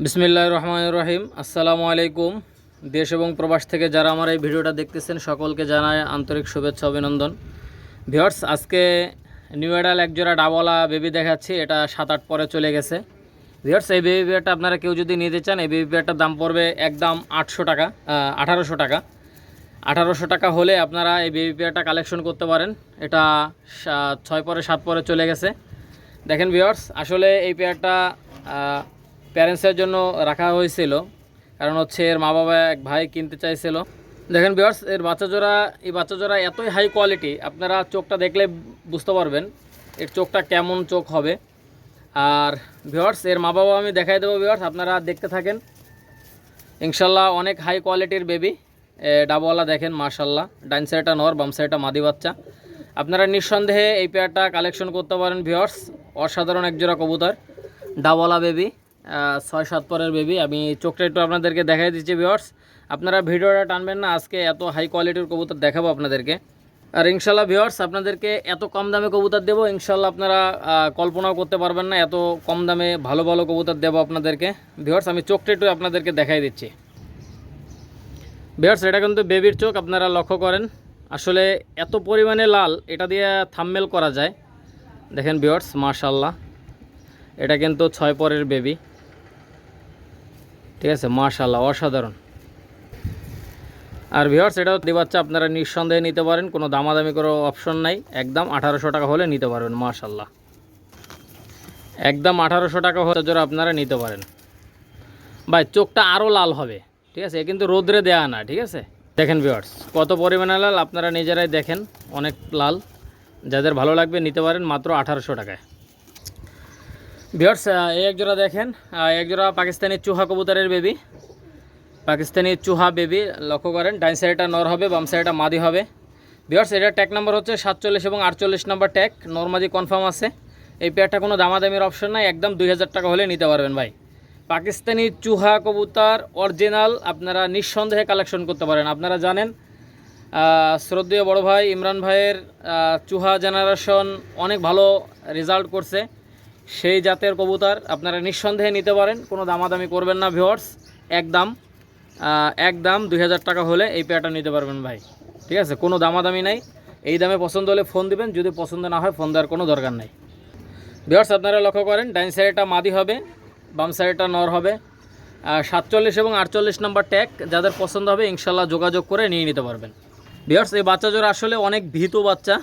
বিসমিল্লাহ রহমান রহিম আসসালামু আলাইকুম। দেশ এবং প্রবাস থেকে যারা আমার এই ভিডিওটা দেখতেছেন, সকলকে জানায় আন্তরিক শুভেচ্ছা, অভিনন্দন। ভিওর্স আজকে নিউ এডাল একজোড়া ডাবলা বেবি দেখাচ্ছি, এটা সাত আট পরে চলে গেছে। ভিওর্স এই বেবি পেয়ারটা আপনারা কেউ যদি নিতে চান, এই বেবি পেয়ারটার দাম পড়বে একদম আটশো টাকা আঠারোশো টাকা। আঠারোশো টাকা হলে আপনারা এই বেবি পেয়ারটা কালেকশন করতে পারেন। এটা ছয় পরে, সাত পরে চলে গেছে। দেখেন ভিওর্স আসলে এই পেয়ারটা প্যারেন্টসের জন্য রাখা হয়েছিল। কারণ হচ্ছে এর মা বাবা এক ভাই কিনতে চাইছিল। দেখেন ভিওর্স এর বাচ্চা জোড়া এই বাচ্চা জোড়া এতই হাই কোয়ালিটি আপনারা চোখটা দেখলে বুঝতে পারবেন এর চোখটা কেমন চোখ হবে। আর ভিওয়ার্স এর মা বাবা আমি দেখাই দেবো ভিওর্স আপনারা দেখতে থাকেন। ইনশাল্লাহ অনেক হাই কোয়ালিটির বেবি ডাবওয়ালা দেখেন মার্শাল্লাহ ডাইন সাইডটা নর, বাম সাইডটা মাদি বাচ্চা। আপনারা নিঃসন্দেহে এই পেয়ারটা কালেকশন করতে পারেন ভিওর্স অসাধারণ একজোড়া কবুতর, ডাবওয়ালা বেবি ছয়, সাত পরের বেবি আমি চোখটা একটু আপনাদেরকে দেখাই দিচ্ছি ভিওর্স আপনারা ভিডিওটা টানবেন না, আজকে এত হাই কোয়ালিটির কবুতর দেখাবো আপনাদেরকে। আর ইনশাল্লাহ ভিওর্স আপনাদেরকে এত কম দামে কবুতর দেবো ইনশাল্লাহ আপনারা কল্পনাও করতে পারবেন না, এত কম দামে ভালো ভালো কবুতর দেবো আপনাদেরকে। ভিওর্স আমি চোখটা একটু আপনাদেরকে দেখাই দিচ্ছি। ভিওর্স এটা কিন্তু বেবির চোখ, আপনারা লক্ষ্য করেন। আসলে এত পরিমাণে লাল, এটা দিয়ে থাম্মেল করা যায়। দেখেন ভিওর্স মার্শাল্লাহ এটা কিন্তু ছয় পরের বেবি ঠিক আছে? মার্শাল্লাহ অসাধারণ। আর ভিওর্স এটাও বাচ্চা আপনারা নিঃসন্দেহে নিতে পারেন, কোনো দামাদামি কোনো অপশন নাই। একদম আঠারোশো টাকা হলে নিতে পারবেন মার্শাল্লাহ একদম আঠারোশো টাকা হলে জোর আপনারা নিতে পারেন। ভাই, চোখটা আরও লাল হবে, ঠিক আছে? এ কিন্তু রোদ্রে দেয়া না, ঠিক আছে? দেখেন ভিওর্স কত পরিমাণে লাল আপনারা নিজেরাই দেখেন, অনেক লাল। যাদের ভালো লাগবে নিতে পারেন মাত্র আঠারোশো টাকায়। ভিওর্স এই এক জোড়া দেখেন। আহ, এক জোড়া পাকিস্তানি চুহা কবুতরের বেবি পাকিস্তানি চুহা বেবি লক্ষ্য করেন ডাইন সাইডটা নর হবে বাম সাইডটা মাদি হবে। ভিওর্স এটার ট্যাগ নাম্বার হচ্ছে সাতচল্লিশ এবং আটচল্লিশ নাম্বার ট্যাগ নর্মাদি কনফার্ম আছে। এই পেয়ারটা কোনো দামাদামির অপশন নাই একদম দুই হাজার টাকা হলে নিতে পারবেন ভাই। পাকিস্তানি চুহা কবুতর অরিজিনাল আপনারা নিঃসন্দেহে কালেকশন করতে পারেন। আপনারা জানেন শ্রদ্ধেয় বড় ভাই ইমরান ভাইয়ের চুহা জেনারেশন অনেক ভালো রেজাল্ট করছে। সেই জাতের কবুতর আপনারা নিঃসন্দেহে নিতে পারেন, কোনো দামাদামি করবেন না ভিওর্স একদম একদম দুই হাজার টাকা হলে এই পেয়ারটা নিতে পারবেন ভাই। ঠিক আছে? কোনো দামাদামি নাই। এই দামে পছন্দ হলে ফোন দিবেন, যদি পছন্দ না হয় ফোন দেওয়ার কোনো দরকার নাই। ভিওর্স আপনারা লক্ষ্য করেন, ডাইন সাইডটা মাদি হবে, বাম সাইডটা নর হবে। সাতচল্লিশ এবং আটচল্লিশ নম্বর ট্যাগ যাদের পছন্দ হবে, ইনশাল্লাহ যোগাযোগ করে নিয়ে নিতে পারবেন। বিয়ার্স এই বাচ্চা জোর আসলে অনেক ভীত বাচ্চা।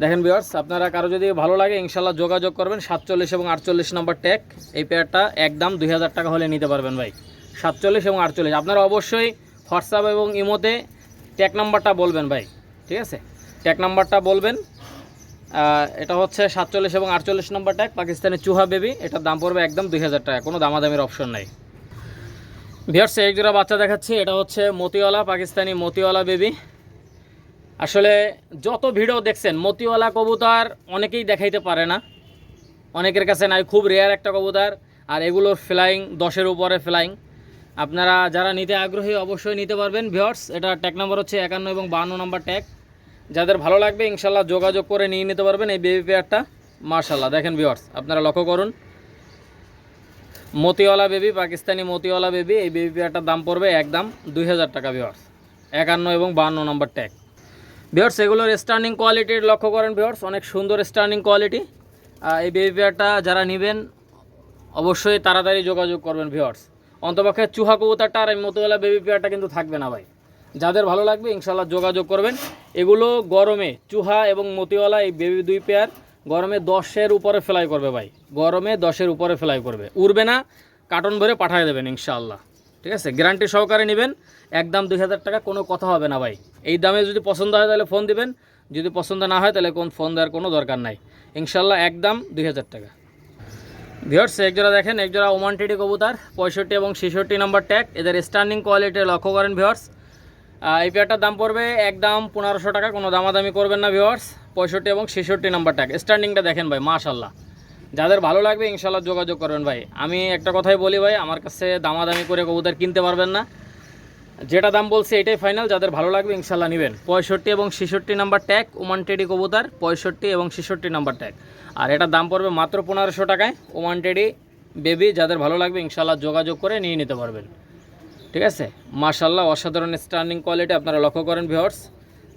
দেখেন বিয়ার্স আপনারা কারও যদি ভালো লাগে, ইনশাল্লাহ যোগাযোগ করবেন। সাতচল্লিশ এবং আটচল্লিশ নম্বর ট্যাগ এই পেয়ারটা একদম দুই হাজার টাকা হলে নিতে পারবেন ভাই। সাতচল্লিশ এবং আটচল্লিশ। আপনারা অবশ্যই হোয়াটসঅ্যাপ এবং ইমোতে ট্যাগ নাম্বারটা বলবেন ভাই। ঠিক আছে? ট্যাগ নাম্বারটা বলবেন। এটা হচ্ছে সাতচল্লিশ এবং আটচল্লিশ নম্বর ট্যাগ পাকিস্তানি চুহা বেবি এটার দাম পড়বে একদম দুই হাজার টাকা। কোনো দামাদামির অপশন নাই। ভিয়ার্স এক জোড়া বাচ্চা দেখাচ্ছি। এটা হচ্ছে মতিওয়ালা, পাকিস্তানি মতিওয়ালা বেবি আসলে যত ভিডিও দেখছেন, মতিওয়ালা কবুতর অনেকেই দেখাইতে পারে না। অনেকের কাছে নাই, খুব রেয়ার একটা কবুতর, আর এগুলোর ফ্লাইং দশের উপরে ফ্লাইং আপনারা যারা নিতে আগ্রহী অবশ্যই নিতে পারবেন ভিওর্স এটা ট্যাগ নাম্বার হচ্ছে একান্ন এবং বাহান্ন নম্বর ট্যাগ যাদের ভালো লাগবে, ইনশাল্লাহ যোগাযোগ করে নিয়ে নিতে পারবেন এই বেবি পেয়ারটা মার্শাল্লাহ দেখেন ভিওর্স আপনারা লক্ষ্য করুন। মতিওয়ালা বেবি পাকিস্তানি মতিওয়ালা বেবি এই বেবি পেয়ারটার দাম পড়বে একদম দুই হাজার টাকা ভিওর্স একান্ন এবং বাহান্ন নম্বর ট্যাগ ভিওর্স এগুলোর স্টার্নিং কোয়ালিটির লক্ষ্য করেন ভিওর্স অনেক সুন্দর স্টার্নিং কোয়ালিটি এই বেবি পেয়ারটা যারা নেবেন, অবশ্যই তাড়াতাড়ি যোগাযোগ করবেন ভিওর্স অন্তপক্ষে চুহা কবুতরটা আর এই মতোওয়ালা বেবি পেয়ারটা কিন্তু থাকবে না ভাই। যাদের ভালো লাগবে ইনশাল্লাহ যোগাযোগ করবেন। এগুলো গরমে চুহা এবং মতিওয়ালা এই বেবি দুই পেয়ার গরমে দশের উপরে ফেলাই করবে ভাই। গরমে দশের উপরে ফেলাই করবে। উড়বে না কার্টন ভরে পাঠিয়ে দেবেন ইনশাআল্লাহ। ঠিক আছে? গ্যারান্টি সহকারে নেবেন। একদম দুই হাজার টাকা, কোনো কথা হবে না ভাই। এই দামে যদি পছন্দ হয় তাহলে ফোন দিবেন। যদি পছন্দ না হয় তাহলে কোন ফোন দেওয়ার কোনো দরকার নাই। ইনশাল্লাহ একদম দুই হাজার টাকা। ভিওর্স একজোড়া দেখেন একজোড়া ওমান টিডি কবুতার, পঁয়ষট্টি এবং ছেষট্টি নাম্বার ট্যাগ এদের স্টার্নিং কোয়ালিটি লক্ষ্য করেন ভিওর্স এই পেয়ারটার দাম পড়বে একদম পনেরোশো টাকা, কোনো দামাদামি করবেন না ভিওর্স পঁয়ষট্টি এবং ছেষট্টি নাম্বার ট্যাগ স্টার্নিংটা দেখেন ভাই মাশাল্লাহ যাদের ভালো লাগবে ইনশাল্লাহ যোগাযোগ করবেন ভাই। আমি একটা কথাই বলি ভাই, আমার কাছে দামাদামি করে কবুতর কিনতে পারবেন না। যেটা দাম বলছে এটাই ফাইনাল যাদের ভালো লাগবে ইনশাল্লাহ নেবেন। পঁয়ষট্টি এবং ছেষট্টি নাম্বার ট্যাগ ওমান টেডি কবুতার, পঁয়ষট্টি এবং ছেষট্টি নাম্বার ট্যাগ আর এটার দাম পড়বে মাত্র পনেরোশো টাকায়। ওমান টেডি বেবি যাদের ভালো লাগবে ইনশাল্লাহ যোগাযোগ করে নিয়ে নিতে পারবেন। ঠিক আছে? মার্শাল্লাহ অসাধারণ স্টার্নিং কোয়ালিটি আপনারা লক্ষ্য করেন ভিওর্স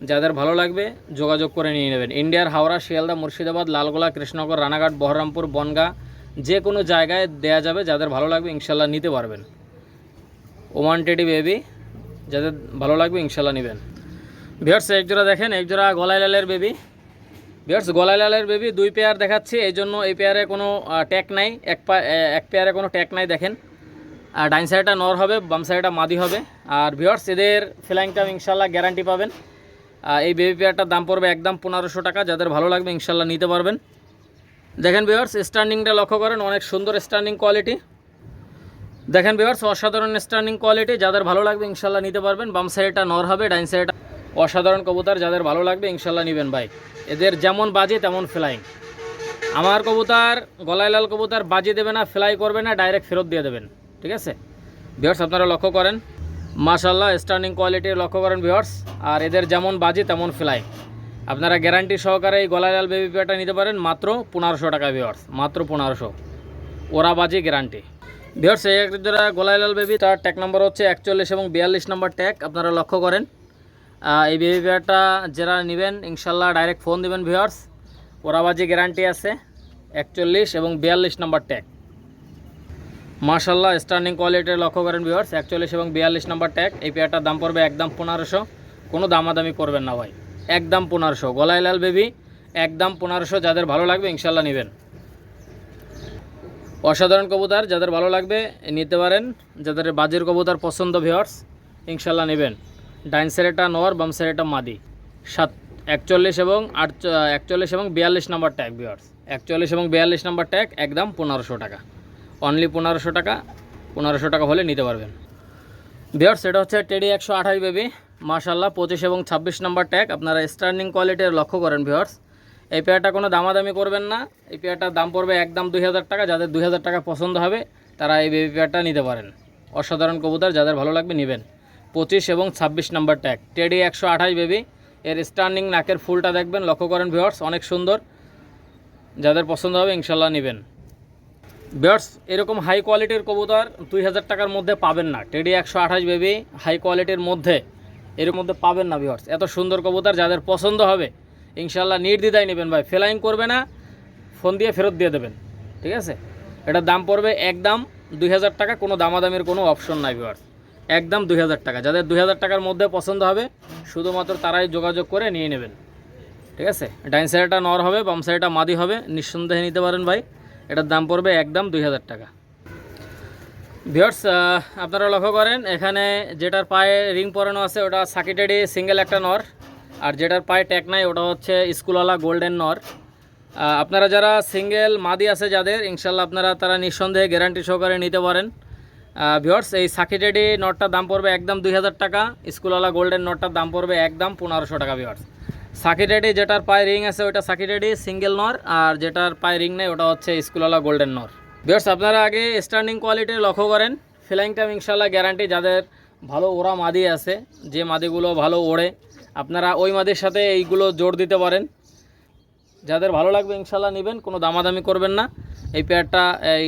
যাদের ভালো লাগবে, যোগাযোগ করে নিয়ে নেবেন। ইন্ডিয়ার হাওড়া, শিয়ালদা, মুর্শিদাবাদ, লালগোলা, কৃষ্ণনগর, রানাঘাট, বহরমপুর, বনগা, যে কোনো জায়গায় দেয়া যাবে। যাদের ভালো লাগবে ইনশাল্লাহ নিতে পারবেন। ওমান টেডি বেবি যাদের ভালো লাগবে ইনশাল্লাহ নেবেন। ভিওর্স এক জোড়া দেখেন, এক জোড়া গলায় লালের বেবি ভিওর্স গলায় লালের বেবি দুই পেয়ার দেখাচ্ছি, এই জন্য এই পেয়ারে কোনো ট্যাগ নাই, এক পা এক পেয়ারে কোনো ট্যাগ নাই, দেখেন। আর ডাইন সাইডটা নর হবে, বাম সাইডটা মাদি হবে। আর ভিওর্স এদের ফ্লাইংটা ইনশাল্লাহ গ্যারান্টি পাবেন। এই বেবি পেয়ারটার দাম পড়বে একদম পনেরোশো টাকা, যাদের ভালো লাগবে ইনশাল্লাহ নিতে পারবেন। দেখেন ভিওর্স স্ট্যান্ডিংটা লক্ষ্য করেন, অনেক সুন্দর স্ট্যান্ডিং কোয়ালিটি দেখেন ভিওর্স অসাধারণ স্ট্যান্ডিং কোয়ালিটি যাদের ভালো লাগবে ইনশাল্লাহ নিতে পারবেন। বাম সাইডটা নর হবে, ডাইন সাইডটা অসাধারণ কবুতর, যাদের ভালো লাগবে ইনশাল্লাহ নেবেন ভাই। এদের যেমন বাজে, তেমন ফ্লাইং আমার কবুতর, গলায় লাল কবুতর, বাজি দেবে না ফ্লাই করবে না ডাইরেক্ট ফেরত দিয়ে দেবেন। ঠিক আছে? ভিওর্স আপনারা লক্ষ্য করেন। মাশাল্লাহ স্টার্নিং কোয়ালিটি লক্ষ্য করেন ভিওর্স আর এদের যেমন বাজে, তেমন ফ্লাই আপনারা গ্যারান্টি সহকারে এই গলায় লাল বেবি পেয়ারটা নিতে পারেন, মাত্র পনেরোশো টাকা ভিওর্স মাত্র পনেরোশো। ওরা বাজে গ্যারান্টি ভিওর্স সেই এক যারা গলায় লাল বেবি তার ট্যাগ নম্বর হচ্ছে একচল্লিশ এবং বিয়াল্লিশ নম্বর ট্যাগ আপনারা লক্ষ্য করেন। এই বেবি পেয়ারটা যারা নেবেন, ইনশাল্লাহ ডাইরেক্ট ফোন দেবেন ভিওর্স ওরাবাজি গ্যারান্টি আছে, একচল্লিশ এবং বিয়াল্লিশ নম্বর ট্যাগ মার্শাল্লাহ স্টার্নিং কোয়ালিটির লক্ষ্য করেন ভিওর্স একচল্লিশ এবং বিয়াল্লিশ নম্বর ট্যাগ এই পেয়ারটার দাম পড়বে একদম পনেরোশো। কোনো দামাদামি করবেন না ভাই, একদম পনেরোশো। গলায় লাল বেবি একদম পনেরোশো। যাদের ভালো লাগবে, ইনশাল্লাহ নেবেন। অসাধারণ কবুতর, যাদের ভালো লাগবে নিতে পারেন। যাদের বাজির কবুতর পছন্দ ভিওর্স ইনশাল্লাহ নেবেন। ডাইন সেরেটা নর, বাম সেরেটা মাদি। সাত, একচল্লিশ এবং আট, একচল্লিশ এবং বিয়াল্লিশ নাম্বার ট্যাগ ভিওর্স একচল্লিশ এবং বিয়াল্লিশ নাম্বার ট্যাগ একদম পনেরোশো টাকা। অনলি পনেরোশো টাকা। পনেরোশো টাকা হলে নিতে পারবেন। ভিওর্স এটা হচ্ছে টেডি একশো আঠাশ বেবি মাশাল্লাহ পঁচিশ এবং ছাব্বিশ নাম্বার ট্যাগ আপনারা স্টার্নিং কোয়ালিটির লক্ষ্য করেন ভিওর্স এই পেয়ারটা কোনো দামাদামি করবেন না। এই পেয়ারটার দাম পড়বে একদম দুই হাজার টাকা, যাদের দুই হাজার টাকা পছন্দ হবে, তারা এই বেবি পেয়ারটা নিতে পারেন। অসাধারণ কবুতর, যাদের ভালো লাগবে নেবেন। পঁচিশ এবং ছাব্বিশ নম্বর ট্যাগ টেডি একশো আঠাশ বেবি এর স্টার্নিং নাকের ফুলটা দেখবেন, লক্ষ্য করেন ভিওর্স অনেক সুন্দর। যাদের পছন্দ হবে, ইনশাল্লাহ নেবেন। বিয়ার্স এরকম হাই কোয়ালিটির কবুতর দুই হাজার টাকার মধ্যে পাবেন না। টেডি একশো আঠাশ বেবি হাই কোয়ালিটির মধ্যে, এর মধ্যে পাবেন না বিয়ার্স এত সুন্দর কবুতর, যাদের পছন্দ হবে ইনশাল্লাহ নির্দ্বিধায় নেবেন ভাই। ফ্লাইং করবে না, ফোন দিয়ে ফেরত দিয়ে দেবেন। ঠিক আছে? এটার দাম পড়বে একদম দুই হাজার টাকা, কোনো দামাদামির কোনো অপশন নাই বিয়ার্স একদম দুই হাজার টাকা। যাদের দুই হাজার টাকার মধ্যে পছন্দ হবে, শুধুমাত্র তারাই যোগাযোগ করে নিয়ে নেবেন। ঠিক আছে? ডাইন সাইডটা নর হবে, বাম সাইডটা মাদি হবে, নিঃসন্দেহে নিতে পারেন ভাই। এটার দাম পড়বে একদম দুই হাজার টাকা। ভিওর্স আপনারা লক্ষ্য করেন, এখানে যেটার পায়ে রিং পরানো আছে, ওটা সাকিটেডি সিঙ্গেল একটা নর। আর যেটার পায়ে ট্যাক নাই, ওটা হচ্ছে স্কুলওয়ালা গোল্ডেন নর আপনারা যারা সিঙ্গেল মাদি আছে যাদের, ইনশাল্লাহ আপনারা তারা নিঃসন্দেহে গ্যারান্টি সহকারে নিতে পারেন। ভিওর্স এই সাকিটেডি নটটার দাম পড়বে একদম দুই হাজার টাকা, স্কুলওয়ালা গোল্ডেন নটটার দাম পড়বে একদম পনেরোশো টাকা ভিওর্স সাকিটেডি যেটার পায়ে রিং আছে ওটা সাকিটেডি সিঙ্গেল নর আর যেটার পায়ে রিং নেই, ওটা হচ্ছে স্কুলওয়ালা গোল্ডেন নর ভিওর্স আপনারা আগে স্টার্নিং কোয়ালিটি লক্ষ্য করেন। ফ্লাইং টাইম ইনশাল্লাহ গ্যারান্টি যাদের ভালো ওরা মাদি আছে, যে মাদিগুলো ভালো ওড়ে আপনারা ওই মাদের সাথে এইগুলো জোর দিতে পারেন। যাদের ভালো লাগবে ইনশাল্লাহ নেবেন, কোনো দামাদামি করবেন না। এই পেয়ারটা এই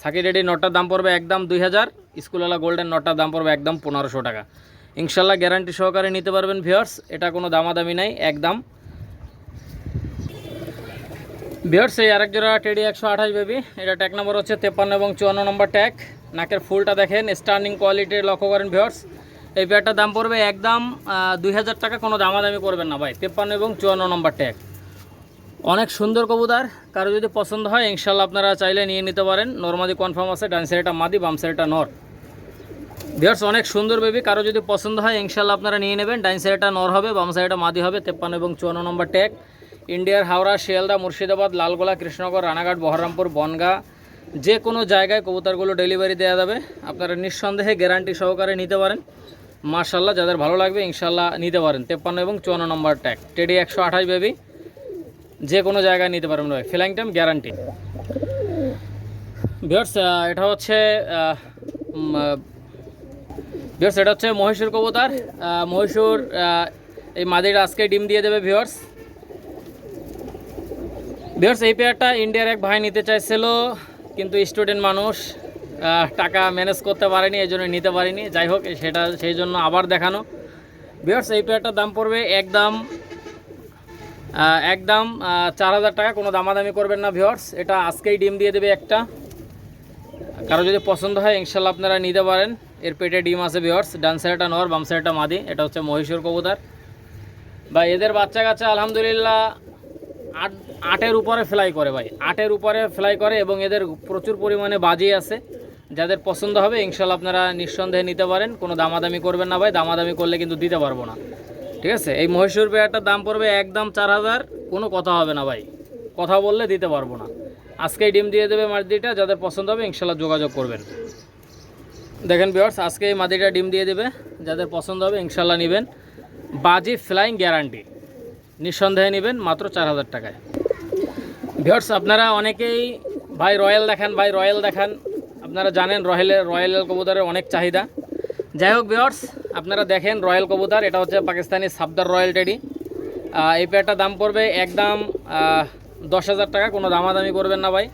সাকি রেডি নটটার দাম পড়বে একদম দুই হাজার, স্কুলওয়ালা গোল্ডেন নটটার দাম পড়বে একদম পনেরোশো টাকা। ইনশাল্লাহ গ্যারান্টি সহকারে নিতে পারবেন ভিওর্স এটা কোনো দামাদামি নাই, একদম। ভিওর্স এই আরেক জোড়া টেডি একশো আঠাশ বেবি এটা ট্যাগ নম্বর হচ্ছে তেপ্পান্ন এবং চুয়ান্ন নম্বর ট্যাগ নাকের ফুলটা দেখেন স্টার্নিং কোয়ালিটির লক্ষ্য করেন ভিওর্স এই পেয়ারটার দাম পড়বে একদম দুই হাজার টাকা, কোনো দামাদামি করবেন না ভাই। তেপ্পান্ন এবং চুয়ান্ন নম্বর ট্যাগ। অনেক সুন্দর কবুতর, কারও যদি পছন্দ হয় ইনশাল্লাহ আপনারা চাইলে নিয়ে নিতে পারেন। নর্মাদি কনফার্ম আছে, ডান সাইডটা মাদি, বাম সাইডটা নর। ভিয়ার্স অনেক সুন্দর বেবি কারও যদি পছন্দ হয় ইনশাল্লাহ আপনারা নিয়ে নেবেন। ডাইন সাইডটা নর হবে, বাম সাইডটা মাদি হবে, তেপ্পান্ন এবং চুয়ান্ন নম্বর ট্যাগ। ইন্ডিয়ার হাওড়া, শিয়ালদা, মুর্শিদাবাদ, লালগোলা, কৃষ্ণনগর, রানাঘাট, বহরমপুর, বনগা, যে কোনো জায়গায় কবুতারগুলো ডেলিভারি দেওয়া যাবে। আপনারা নিঃসন্দেহে গ্যারান্টি সহকারে নিতে পারেন। মার্শাল্লাহ যাদের ভালো লাগবে ইনশাল্লাহ নিতে পারেন। তেপ্পান্ন এবং চুয়ান্ন নম্বর ট্যাগ। টেডি একশো আঠাশ বেবি যে কোনো জায়গায় নিতে পারবেন ভাই। ফিলাইং টাইম গ্যারান্টি ভিওর্স এটা হচ্ছে ভিওর্স এটা হচ্ছে মহীশূর কবুতর। মহীশূর এই মাদির আজকে ডিম দিয়ে দেবে ভিওর্স ভিওর্স এই পেয়ারটা ইন্ডিয়ার এক ভাই নিতে চাইছিল, কিন্তু স্টুডেন্ট মানুষ। টাকা ম্যানেজ করতে পারেনি, এই জন্য নিতে পারিনি। যাই হোক, সেটা, সেই জন্য আবার দেখানো। বিয়ার্স, এই পেয়ারটার দাম পড়বে একদম একদম চার হাজার টাকা। কোনো দামাদামি করবেন না ভিওর্স এটা আজকেই ডিম দিয়ে দেবে একটা। কারও যদি পছন্দ হয়, ইনশাল্লাহ আপনারা নিতে পারেন। এর পেটে ডিম আছে ভিওর্স ডান সাইডটা নর, বাম সাইডটা মাদি। এটা হচ্ছে মহিষুর কবুতর। বা এদের বাচ্চা কাচ্চা আলহামদুলিল্লাহ আট, আটের উপরে ফ্লাই করে ভাই। আটের উপরে ফ্লাই করে এবং এদের প্রচুর পরিমাণে বাজি আছে। যাদের পছন্দ হবে ইনশাল্লাহ আপনারা নিঃসন্দেহে নিতে পারেন। কোনো দামাদামি করবেন না ভাই, দামাদামি করলে কিন্তু দিতে পারব না। ঠিক আছে? এই মহীশূর পেয়ারটার দাম পড়বে একদম চার হাজার, কোনো কথা হবে না ভাই। কথা বললে দিতে পারব না। আজকেই ডিম দিয়ে দেবে মাদিটা যাদের পছন্দ হবে ইনশাল্লাহ যোগাযোগ করবেন। দেখেন বিয়ার্স আজকে এই মাদিটা ডিম দিয়ে দেবে। যাদের পছন্দ হবে ইনশাল্লাহ নেবেন। বাজি ফ্লাইং গ্যারান্টি। নিঃসন্দেহে নেবেন, মাত্র চার হাজার টাকায়। ভিওর্স আপনারা অনেকেই ভাই রয়্যাল দেখান, ভাই রয়্যাল দেখান। আপনারা জানেন রয়্যালের রয়্যাল কবুতরের অনেক চাহিদা। যাই হোক ভিওর্স আপনারা দেখেন রয়্যাল কবুতর, এটা হচ্ছে পাকিস্তানি সাবদার রয়্যাল টেডি। এই পেয়ারটার দাম পড়বে একদম দশ হাজার টাকা, কোনো দামাদামি করবেন না ভাই।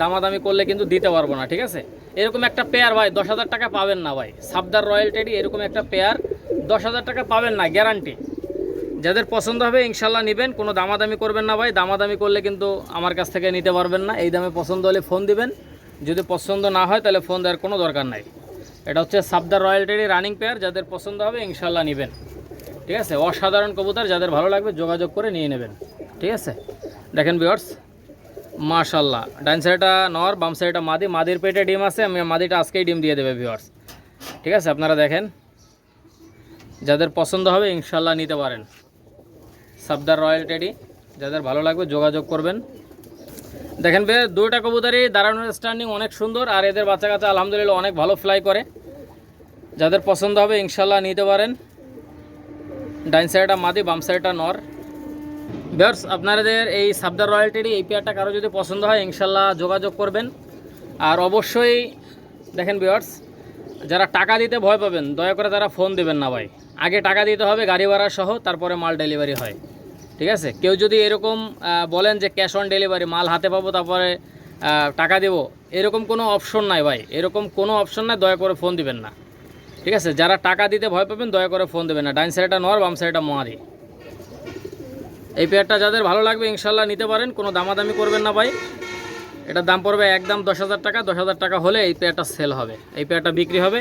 দামাদামি করলে কিন্তু দিতে পারব না, ঠিক আছে? এরকম একটা পেয়ার ভাই, দশ হাজার টাকা পাবেন না ভাই। সাবদার রয়্যাল টেডি, এরকম একটা পেয়ার দশ হাজার টাকা পাবেন না গ্যারান্টি যাদের পছন্দ হবে, ইনশাল্লাহ নেবেন, কোনো দামাদামি করবেন না ভাই। দামাদামি করলে কিন্তু আমার কাছ থেকে নিতে পারবেন না। এই দামে পছন্দ হলে ফোন দিবেন। যদি পছন্দ না হয়, তাহলে ফোন দেওয়ার কোনো দরকার নাই। এটা হচ্ছে সাবদার রয়্যালটির রানিং পেয়ার, যাদের পছন্দ হবে ইনশাল্লাহ নেবেন। ঠিক আছে? অসাধারণ কবুতর, যাদের ভালো লাগবে, যোগাযোগ করে নিয়ে নেবেন। ঠিক আছে? দেখেন বিয়ার্স মাশাল্লাহ ডান সাইডটা নর, বাম সাইডটা মাদি। মাদির পেটে ডিম আছে, আমি মাদিটা আজকেই ডিম দিয়ে দেবে ভিওয়ার্স ঠিক আছে? আপনারা দেখেন। যাদের পছন্দ হবে ইনশাল্লাহ নিতে পারেন। সাবদার রয়্যাল টেডি যাদের ভালো লাগবে, যোগাযোগ করবেন। দেখেন বে দুইটা কবুতরই দাঁড়ানোর স্ট্যান্ডিং অনেক সুন্দর, আর এদের বাচ্চা কাচ্চা আলহামদুলিল্লাহ অনেক ভালো ফ্লাই করে। যাদের পছন্দ হবে ইনশাল্লাহ নিতে পারেন। ডাইন সাইডটা মাদি, বাম সাইডটা নর। বিয়ার্স আপনাদের এই সাবদার রয়্যাল টেডি এই পেয়ারটা কারও যদি পছন্দ হয় ইনশাল্লাহ যোগাযোগ করবেন। আর অবশ্যই দেখেন বিয়ার্স যারা টাকা দিতে ভয় পাবেন, দয়া করে তারা ফোন দেবেন না ভাই। আগে টাকা দিতে হবে, গাড়ি ভাড়া সহ, তারপরে মাল ডেলিভারি হয়। ঠিক আছে? কেউ যদি এরকম বলেন যে ক্যাশ অন ডেলিভারি মাল হাতে পাবো, তারপরে টাকা দেব, এরকম কোনো অপশন নাই ভাই। এরকম কোনো অপশন নাই, দয়া করে ফোন দিবেন না। ঠিক আছে? যারা টাকা দিতে ভয় পাবেন, দয়া করে ফোন দেবেন না। ডাইন সাইডটা নর বাম সাইডটা মহাদি। এই পেয়ারটা যাদের ভালো লাগবে ইনশাল্লাহ নিতে পারেন। কোনো দামাদামি করবেন না ভাই। এটার দাম পড়বে একদম দশ হাজার টাকা। দশ হাজার টাকা হলে এই পেয়ারটা সেল হবে। এই পেয়ারটা বিক্রি হবে।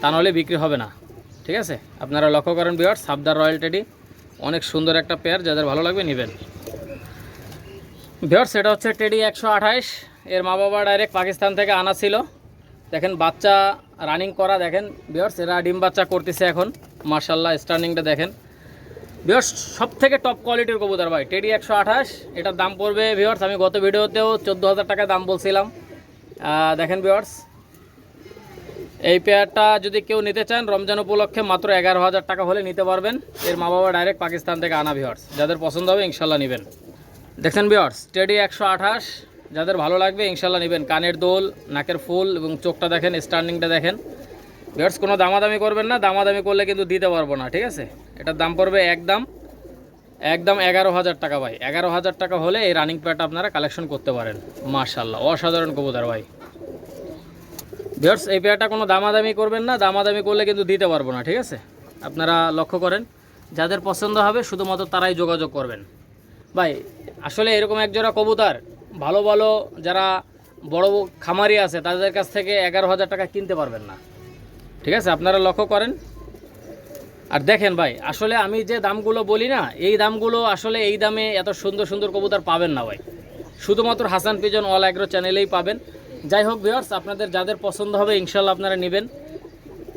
তা নাহলে বিক্রি হবে না। ঠিক আছে? আপনারা লক্ষ্য করেন বিয়ার সাবদার রয়্যাল টেডি। অনেক সুন্দর একটা পেয়ার যাদের ভালো লাগবে নেবেন। বিয়ার সেটা হচ্ছে টেডি একশো এর মা বাবা ডাইরেক্ট পাকিস্তান থেকে আনা ছিল। দেখেন, বাচ্চা রানিং করা, দেখেন বিয়ার্স এরা ডিম বাচ্চা করতেছে এখন। মার্শাল্লাহ স্টার্নিংটা দেখেন। ভিওর্স সব থেকে টপ কোয়ালিটির কবুতর ভাই টেডি একশো আঠাশ, এটার দাম পড়বে ভিওর্স আমি গত ভিডিওতেও চোদ্দ হাজার টাকা দাম বলছিলাম। দেখেন ভিওর্স এই পেয়ারটা যদি কেউ নিতে চান, রমজান উপলক্ষে মাত্র এগারো হাজার টাকা হলে নিতে পারবেন। এর মা বাবা ডাইরেক্ট পাকিস্তান থেকে আনা ভিওর্স যাদের পছন্দ হবে, ইনশাল্লাহ নেবেন। দেখছেন ভিওর্স টেডি একশো আঠাশ। যাদের ভালো লাগবে, ইনশাল্লাহ নেবেন। কানের দোল, নাকের ফুল এবং চোখটা দেখেন স্টার্নিংটা দেখেন। ভিওর্স কোনো দামাদামি করবেন না। দামাদামি করলে কিন্তু দিতে পারব না, ঠিক আছে? এটার দাম পড়বে একদম একদম এগারো হাজার টাকা ভাই। এগারো হাজার টাকা হলে এই রানিং প্যাডটা আপনারা কালেকশন করতে পারেন। মার্শাল্লাহ অসাধারণ কবুতর ভাই। ভিওর্স এই পেয়ারটা কোনো দামাদামি করবেন না, দামাদামি করলে কিন্তু দিতে পারব না, ঠিক আছে? আপনারা লক্ষ্য করেন, যাদের পছন্দ হবে, শুধুমাত্র তারাই যোগাযোগ করবেন। ভাই, আসলে এরকম একজোড়া কবুতর, ভালো ভালো যারা বড় খামারি আছে, তাদের কাছ থেকে এগারো হাজার টাকা কিনতে পারবেন না। ঠিক আছে? আপনারা লক্ষ্য করেন। আর দেখেন ভাই, আসলে আমি যে দামগুলো বলি না, এই দামগুলো আসলে এই দামে এত সুন্দর সুন্দর কবুতর পাবেন না ভাই। শুধুমাত্র হাসান পিজন অল অ্যাগ্রো চ্যানেলেই পাবেন। যাই হোক ভিওর্স আপনাদের যাদের পছন্দ হবে, ইনশাল্লাহ আপনারা নেবেন।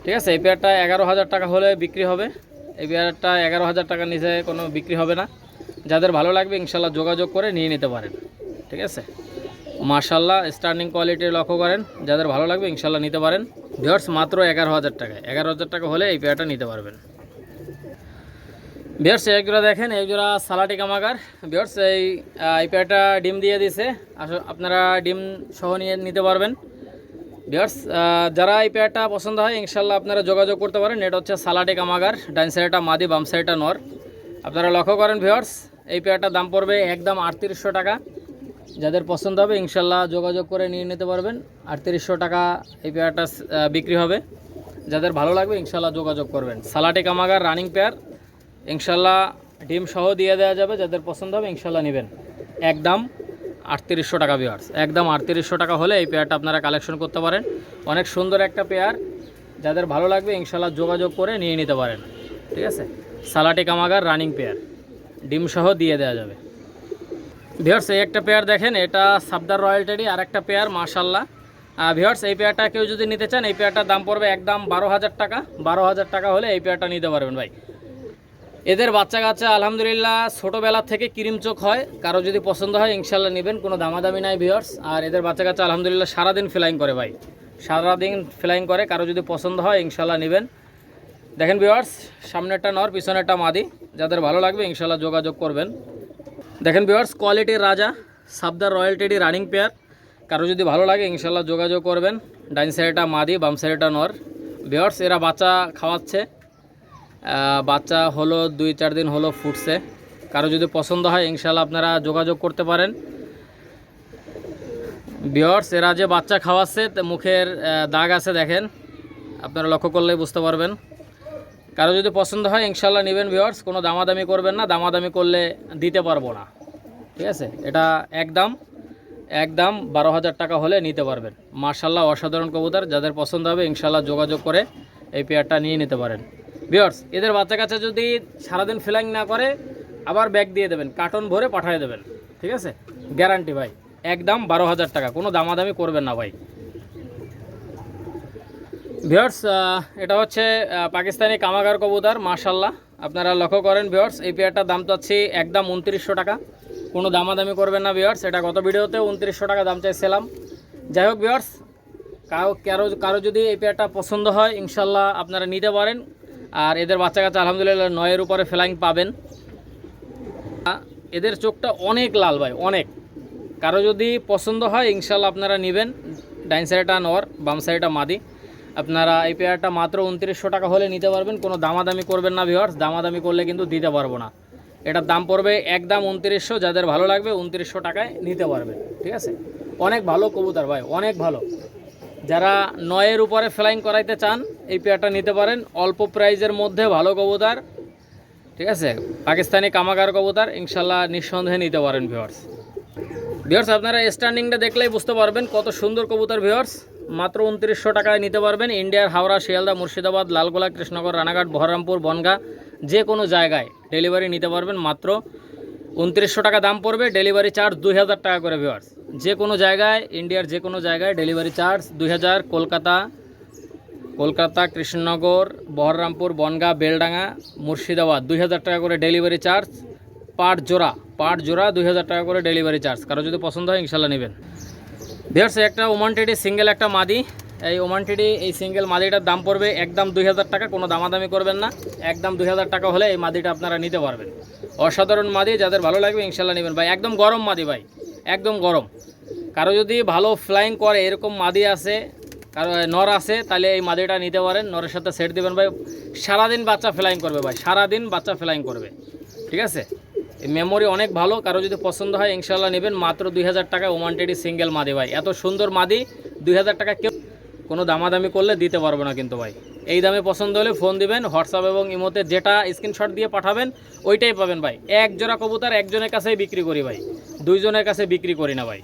ঠিক আছে? এই পেয়ারটা এগারো হাজার টাকা হলে বিক্রি হবে। এই পেয়ারটা এগারো হাজার টাকা নিচে কোনো বিক্রি হবে না। যাদের ভালো লাগবে, ইনশাল্লাহ যোগাযোগ করে নিয়ে নিতে পারেন। ঠিক আছে? মার্শাল্লাহ স্টার্নিং কোয়ালিটি লক্ষ্য করেন। যাদের ভালো লাগবে, ইনশাল্লাহ নিতে পারেন। ভিওর্স মাত্র এগারো হাজার টাকা এগারো হাজার টাকা হলে এই পেয়ারটা নিতে পারবেন। বিয়ার্স এক জোড়া দেখেন এক জোড়া সালাটি কামাগার বিয়ার্স এই এই ডিম দিয়ে দিছে। আস- আপনারা ডিম সহ নিয়ে নিতে পারবেন। বিয়ার্স যারা এই পছন্দ হয়, ইনশাল্লাহ আপনারা যোগাযোগ করতে পারেন। এটা হচ্ছে সালাটি কামাগার ডাইন সাইডটা মাদি, বাম সাইডটা নর। আপনারা লক্ষ্য করেন ভিওর্স এই পেয়ারটার দাম পড়বে একদম আটত্রিশশো টাকা। যাদের পছন্দ হবে, ইনশাল্লাহ যোগাযোগ করে নিয়ে নিতে পারবেন। আটত্রিশশো টাকা এই পেয়ারটা বিক্রি হবে। যাদের ভালো লাগবে, ইনশাল্লাহ যোগাযোগ করবেন। সালাটে কামাগার রানিং পেয়ার ইনশাল্লাহ ডিম সহ দিয়ে দেওয়া যাবে, যাদের পছন্দ হবে ইনশাল্লাহ নেবেন। একদম আটত্রিশশো টাকা বিয়ার্স একদম আটত্রিশশো টাকা হলে এই পেয়ারটা আপনারা কালেকশন করতে পারেন। অনেক সুন্দর একটা পেয়ার যাদের ভালো লাগবে ইনশাল্লাহ যোগাযোগ করে নিয়ে নিতে পারেন। ঠিক আছে? সালাটে কামাগার রানিং পেয়ার ডিম সহ দিয়ে দেওয়া যাবে। ভিওর্স এই একটা পেয়ার দেখেন, এটা সাবদার রয়্যাল টেডি আর একটা পেয়ার মাশাল্লাহ ভিওর্স এই পেয়ারটা কেউ যদি নিতে চান, এই পেয়ারটার দাম পড়বে একদম বারো হাজার টাকা। বারো হাজার টাকা হলে এই পেয়ারটা নিতে পারবেন ভাই। এদের বাচ্চা কাচ্চা, আলহামদুলিল্লাহ, ছোটোবেলা থেকে ক্রিম চোখ হয়। কারও যদি পছন্দ হয় ইনশাল্লাহ নেবেন, কোনো দামাদামি নাই ভিওর্স আর এদের বাচ্চা কাচ্চা, আলহামদুলিল্লাহ, সারাদিন ফ্লাইং করে ভাই। সারাদিন ফ্লাইং করে, কারও যদি পছন্দ হয় ইনশাল্লাহ নেবেন। দেখেন ভিওয়ার্স সামনেরটা নর, পিছনেরটা মাদি। যাদের ভালো লাগবে ইনশাল্লাহ যোগাযোগ করবেন। দেখেন ভিওয়ার্স কোয়ালিটির রাজা, সাবদার রয়্যাল টেডি রানিং পেয়ার কারও যদি ভালো লাগে ইনশাল্লাহ যোগাযোগ করবেন। ডাইন সাইডটা মাদি, বাম সাইডটা নর। ভিওয়ার্স এরা বাচ্চা খাওয়াচ্ছে। বাচ্চা হলো দুই, চার দিন হলো ফুটছে। কারও যদি পছন্দ হয় ইনশাল্লাহ আপনারা যোগাযোগ করতে পারেন। বিয়ার্স এরা যে বাচ্চা খাওয়াচ্ছে মুখের দাগ আছে দেখেন। আপনারা লক্ষ্য করলেই বুঝতে পারবেন। কারও যদি পছন্দ হয় ইনশাল্লাহ নেবেন ভিওয়ার্স কোনো দামাদামি করবেন না, দামাদামি করলে দিতে পারব না। ঠিক আছে? এটা একদম একদম বারো হাজার টাকা হলে নিতে পারবেন। মার্শাল্লাহ অসাধারণ কবুতর, যাদের পছন্দ হবে ইনশাল্লাহ যোগাযোগ করে এই পেয়ারটা নিয়ে নিতে পারেন। ভিওয়ার্স এদের বাচ্চা কাচ্চা যদি সারাদিন ফিলাইং না করে, আবার ব্যাগ দিয়ে দেবেন, কার্টন ভরে পাঠিয়ে দেবেন, ঠিক আছে? গ্যারান্টি ভাই, একদম বারো হাজার টাকা, কোনো দামাদামি করবেন না ভাই। ভিওর্স এটা হচ্ছে পাকিস্তানি কামাগার কবুতর মাশাল্লাহ আপনারা লক্ষ্য করেন ভিওর্স এই পেয়ারটার দাম চাচ্ছি একদম উনত্রিশশো টাকা। কোনো দামাদামি করবেন না ভিওর্স এটা গত ভিডিওতে উনত্রিশশো টাকা দাম চাইছিলাম। যাই হোক ভিওর্স কারও কারও কারও যদি এই পেয়ারটা পছন্দ হয় ইনশাল্লাহ আপনারা নিতে পারেন। আর এদের বাচ্চা কাচ্চা আলহামদুলিল্লাহ নয়ের উপরে ফ্লাইং পাবেন। এদের চোখটা অনেক লাল ভাই, অনেক। কারও যদি পছন্দ হয় ইনশাল্লাহ আপনারা নেবেন। ডাইন সাইডটা নর, বাম সাইডটা মাদি। আপনারা এই পেয়ারটা মাত্র উনত্রিশশো টাকা হলে নিতে পারবেন। কোনো দামাদামি করবেন না ভিওয়ার্স দামাদামি করলে কিন্তু দিতে পারব না। এটার দাম পড়বে একদম উনত্রিশশো, যাদের ভালো লাগবে উনত্রিশশো টাকায় নিতে পারবেন ঠিক আছে? অনেক ভালো কবুতর ভাই, অনেক ভালো। যারা নয়ের উপরে ফ্লাইং করাইতে চান, এই পেয়ারটা নিতে পারেন। অল্প প্রাইজের মধ্যে ভালো কবুতর, ঠিক আছে? পাকিস্তানি কামাগার কবুতর ইনশাল্লাহ নিঃসন্দেহে নিতে পারেন ভিওয়ার্স ভিওর্স আপনারা স্ট্যান্ডিংটা দেখলেই বুঝতে পারবেন কত সুন্দর কবুতর ভিওর্স মাত্র উনত্রিশশো টাকায় নিতে পারবেন ইন্ডিয়ার হাওড়া, শিয়ালদা, মুর্শিদাবাদ, লালগোলা, কৃষ্ণনগর, রানাঘাট, বহরমপুর, বনগা, যে কোনো জায়গায় ডেলিভারি নিতে পারবেন মাত্র উনত্রিশশো টাকা দাম পড়বে ডেলিভারি চার্জ দুই হাজার টাকা করে ভিওর্স যে কোনো জায়গায় ইন্ডিয়ার যে কোনো জায়গায় ডেলিভারি চার্জ দুই হাজার, কলকাতা কলকাতা, কৃষ্ণনগর বহররামপুর বনগাঁ, বেলডাঙ্গা, মুর্শিদাবাদ দুই হাজার টাকা করে ডেলিভারি চার্জ পাট জোড়া পাট জোড়া দুই হাজার টাকা করে ডেলিভারি চার্জ কারও যদি পছন্দ হয়, ইনশাল্লাহ নেবেন। ভিয়ার্স একটা ওমান টেডি সিঙ্গেল একটা মাদি। এই ওমান টেডি এই সিঙ্গেল মাদিটার দাম পড়বে একদম দুই হাজার টাকা, কোনো দামাদামি করবেন না। একদম দুই হাজার টাকা হলে এই মাদিটা আপনারা নিতে পারবেন। অসাধারণ মাদি, যাদের ভালো লাগবে ইনশাল্লাহ নেবেন। ভাই, একদম গরম মাদি ভাই, একদম গরম। কারও যদি ভালো ফ্লাইং করে, এরকম মাদি আছে, কারও নর আছে, তাহলে এই মাদিটা নিতে পারেন। নরের সাথে সেট দিবেন ভাই। সারাদিন বাচ্চা ফ্লাইং করবে ভাই, সারাদিন বাচ্চা ফ্লাইং করবে। ঠিক আছে? মেমোরি অনেক ভালো, কারও যদি পছন্দ হয় ইনশাল্লাহ নেবেন। মাত্র দুই হাজার টাকায় ওমান টেডি সিঙ্গেল মাদি ভাই। এত সুন্দর মাদি, দুই হাজার টাকা কেউ কোনো দামাদামি করলে দিতে পারব না কিন্তু ভাই। এই দামে পছন্দ হলে ফোন দিবেন, হোয়াটসঅ্যাপ এবং ইমোতে যেটা স্ক্রিনশট দিয়ে পাঠাবেন, ওইটাই পাবেন ভাই। এক জোড়া কবুতর একজনের কাছেই বিক্রি করি ভাই। দুইজনের কাছে বিক্রি করি না ভাই।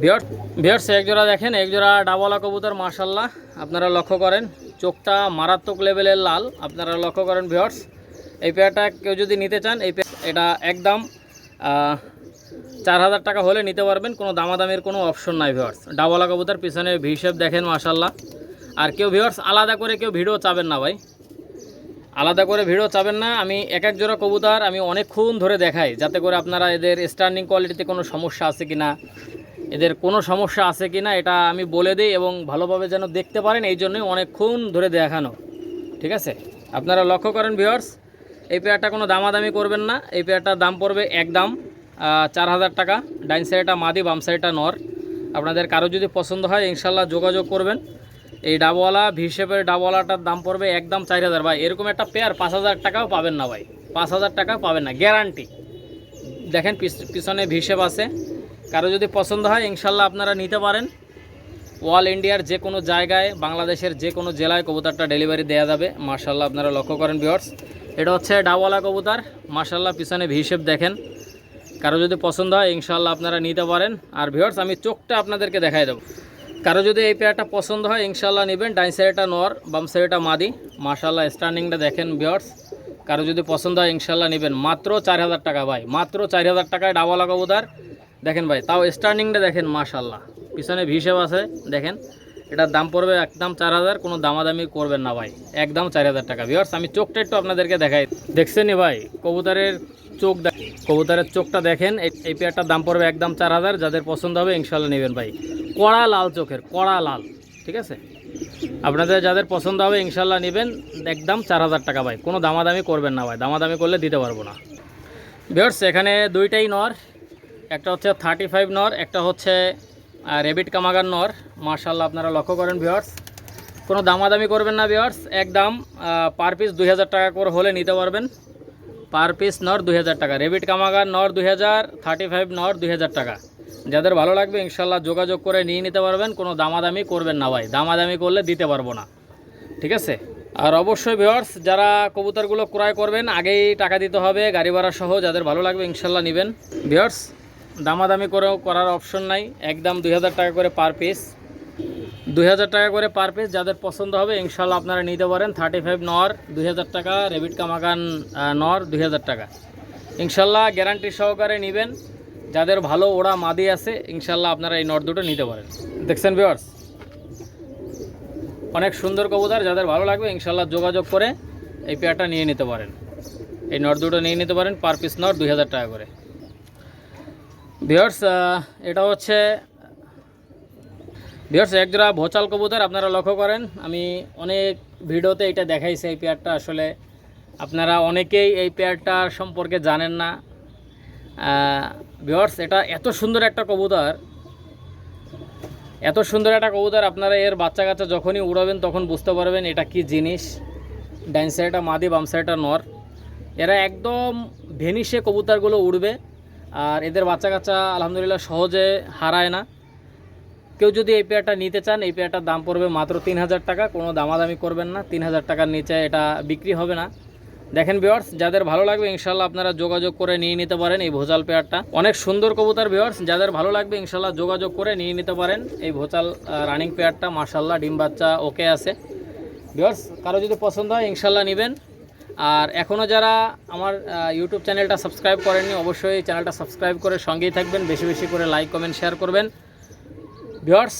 ভিওর ভিওর্স এক জোড়া দেখেন, এক জোড়া ডাবলা কবুতর মার্শাল্লাহ আপনারা লক্ষ্য করেন, চোখটা মারাত্মক লেভেলের লাল। আপনারা লক্ষ্য করেন ভিওর্স এই পেয়ারটা কেউ যদি নিতে চান, এই পেয়ার এটা একদম চার হাজার টাকা হলে নিতে পারবেন কোনো দামাদামের কোনো অপশন নাই ভিওর্স ডাবলা কবুতর পিছনে হিসেব দেখেন মার্শাল্লাহ আর কেউ ভিওর্স আলাদা করে কেউ ভিডিও চাবেন না ভাই। আলাদা করে ভিডিও চাবেন না আমি এক এক জোড়া কবুতর আমি অনেকক্ষণ ধরে দেখাই যাতে করে আপনারা এদের স্ট্যান্ডিং কোয়ালিটিতে কোনো সমস্যা আছে কি না এদের কোনো সমস্যা আছে কি না এটা আমি বলে দিই এবং ভালোভাবে যেন দেখতে পারেন এই জন্যই অনেকক্ষণ ধরে দেখানো। ঠিক আছে? আপনারা লক্ষ্য করেন ভিওর্স এই পেয়ারটা কোনো দামাদামি করবেন না এই পেয়ারটার দাম পড়বে একদম আহ, চার হাজার টাকা। ডাইন সাইডটা মাদি, বাম সাইডটা নর। আপনাদের কারও যদি পছন্দ হয়, ইনশাল্লাহ যোগাযোগ করবেন। এই ডাবওয়ালা ভি ভিসেপের ডাবওয়ালাটার দাম পড়বে একদম চার হাজার ভাই, এরকম একটা পেয়ার পাঁচ হাজার টাকাও পাবেন না ভাই। পাঁচ হাজার টাকাও পাবেন না গ্যারান্টি দেখেন, পিছ- পিছনে হিসেব আছে। কারও যদি পছন্দ হয়, ইনশাল্লাহ আপনারা নিতে পারেন। অল ইন্ডিয়ার যে কোনো জায়গায়, বাংলাদেশের যে কোনো জেলায় কবুতরটা ডেলিভারি দেওয়া যাবে। মার্শাল্লাহ আপনারা লক্ষ্য করেন ভিওর্স এটা হচ্ছে ডাবওয়ালা কবুতর। মার্শাল্লাহ পিছনে হিসেব দেখেন। কারও যদি পছন্দ হয় ইনশাল্লাহ আপনারা নিতে পারেন। আর ভিওর্স আমি চোখটা আপনাদেরকে দেখাই দেবো। কারও যদি এই পেয়ারটা পছন্দ হয় ইনশাল্লাহ নেবেন। ডাইন সাইডটা নর, বাম সাইডটা মাদি। মার্শাল্লাহ স্ট্যান্ডিংটা দেখেন ভিওর্স কারও যদি পছন্দ হয় ইনশাল্লাহ নেবেন। মাত্র চার হাজার টাকা ভাই, মাত্র চার হাজার টাকায় ডাওয়ালা কবুতর দেখেন ভাই, তাও স্ট্যান্ডিংটা দেখেন মাশাল্লাহ পিছনে ভিসেব আছে, দেখেন। এটার দাম পড়বে একদম চার হাজার, কোনো দামাদামি করবেন না ভাই। একদম চার হাজার টাকা। ভিওর্স আমি চোখটা একটু আপনাদেরকে দেখাই। দেখছেনই ভাই, কবুতরের চোখ কবুতরের চোখটা দেখেন, এই- পেয়ারটার দাম পড়বে একদম চার হাজার, যাদের পছন্দ হবে ইনশাল্লাহ নেবেন ভাই। কড়া লাল চোখের, কড়া লাল, ঠিক আছে? আপনাদের যাদের পছন্দ হবে ইনশাল্লাহ নেবেন, একদম চার হাজার টাকা ভাই। কোনো দামাদামি করবেন না ভাই, দামাদামি করলে দিতে পারব না। ভিওর্স এখানে দুইটাই নর, একটা হচ্ছে থার্টি ফাইভ নর, একটা হচ্ছে রেবিট কামাগার নর। মার্শাল্লাহ আপনারা লক্ষ্য করেন ভিওর্স কোনো দামাদামি করবেন না ভিওর্স একদম পার পিস দুই হাজার টাকা করে হলে নিতে পারবেন। পার পিস নর দুই হাজার টাকা। রেবিট কামাগার নর দুই হাজার, থার্টি ফাইভ নর দুই হাজার টাকা। যাদের ভালো লাগবে ইনশাল্লাহ যোগাযোগ করে নিয়ে নিতে পারবেন, কোনো দামাদামি করবেন না ভাই। দামাদামি করলে দিতে পারব না। ঠিক আছে? আর অবশ্যই ভিওয়ার্স যারা কবুতরগুলো ক্রয় করবেন, আগেই টাকা দিতে হবে, গাড়ি ভাড়া সহ, যাদের ভালো লাগবে ইনশাল্লাহ নেবেন। ভিওয়ার্স দামাদামি করেও করার অপশন নাই। একদম দুই হাজার টাকা করে পার পিস দুই হাজার টাকা করে পার পিস যাদের পছন্দ হবে ইনশাল্লাহ আপনারা নিতে পারেন। থার্টি ফাইভ নর, দুই হাজার টাকা। রেবিট কামাকান নর, দুই হাজার টাকা। ইনশাল্লাহ গ্যারান্টি সহকারে নেবেন। যাদের ভালো ওড়া মাদি আছে ইনশাল্লাহ আপনারা এই নর দুটো নিতে পারেন। দেখছেন ভিওয়ার্স অনেক সুন্দর কবুতর, যাদের ভালো লাগবে ইনশাল্লাহ যোগাযোগ করে এই পেয়ারটা নিয়ে নিতে পারেন। এই নট দুটো নিয়ে নিতে পারেন পার পিস নর, দুই হাজার টাকা করে। ভিওর্স এটা হচ্ছে ভিওর্স একজোড়া ভোচাল কবুতর আপনারা লক্ষ্য করেন। আমি অনেক ভিডিওতে এটা দেখাইছি এই পেয়ারটা আসলে। আপনারা অনেকেই এই পেয়ারটার সম্পর্কে জানেন না। ভিওর্স এটা এত সুন্দর একটা কবুতর। এত সুন্দর একটা কবুতর আপনারা এর বাচ্চা কাচ্চা যখনই উড়াবেন, তখন বুঝতে পারবেন এটা কি জিনিস। ডাইন সাইডটা মাদি, বাম সাইডটা নর। এরা একদম ভেনিসে কবুতরগুলো উড়বে। আর এদের বাচ্চা কাচ্চা আলহামদুলিল্লাহ সহজে হারায় না। কেউ যদি এই পেয়ারটা নিতে চান, এই পেয়ারটার দাম পড়বে মাত্র তিন হাজার টাকা। কোনো দামাদামি করবেন না, তিন হাজার টাকার নিচে এটা বিক্রি হবে না। দেখেন ভিওয়ার্স যাদের ভালো লাগবে ইনশাল্লাহ আপনারা যোগাযোগ করে নিয়ে নিতে পারেন এই ভোজাল পেয়ারটা অনেক সুন্দর কবুতর ভিওয়ার্স যাদের ভালো লাগবে ইনশাল্লাহ যোগাযোগ করে নিয়ে নিতে পারেন এই ভোচাল রানিং পেয়ারটা মার্শাল্লাহ ডিম বাচ্চা ওকে আছে। ভিওয়ার্স কারও যদি পছন্দ হয় ইনশাল্লাহ নেবেন। আর এখনও যারা আমার ইউটিউব চ্যানেলটা সাবস্ক্রাইব করেননি, অবশ্যই চ্যানেলটা সাবস্ক্রাইব করে সঙ্গেই থাকবেন। বেশি বেশি করে লাইক কমেন্ট শেয়ার করবেন। ভিওয়ার্স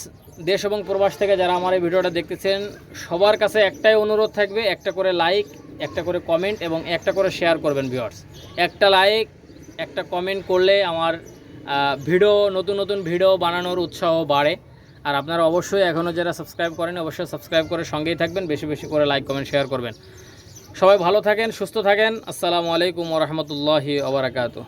দেশ এবং প্রবাস থেকে যারা আমার এই ভিডিওটা দেখতেছেন, সবার কাছে একটাই অনুরোধ থাকবে, একটা করে লাইক একটা করে কমেন্ট এবং একটা করে শেয়ার করবেন ভিওয়ার্স একটা লাইক একটা কমেন্ট করলে আমার ভিডিও, নতুন নতুন ভিডিও বানানোর উৎসাহ বাড়ে। আর আপনারা অবশ্যই এখনও যারা সাবস্ক্রাইব করেন, অবশ্যই সাবস্ক্রাইব করে সঙ্গেই থাকবেন, বেশি বেশি করে লাইক কমেন্ট শেয়ার করবেন। সবাই ভালো থাকেন, সুস্থ থাকেন। আসসালামু আলাইকুম ওরহমতুল্লাহি ওবরাকাতু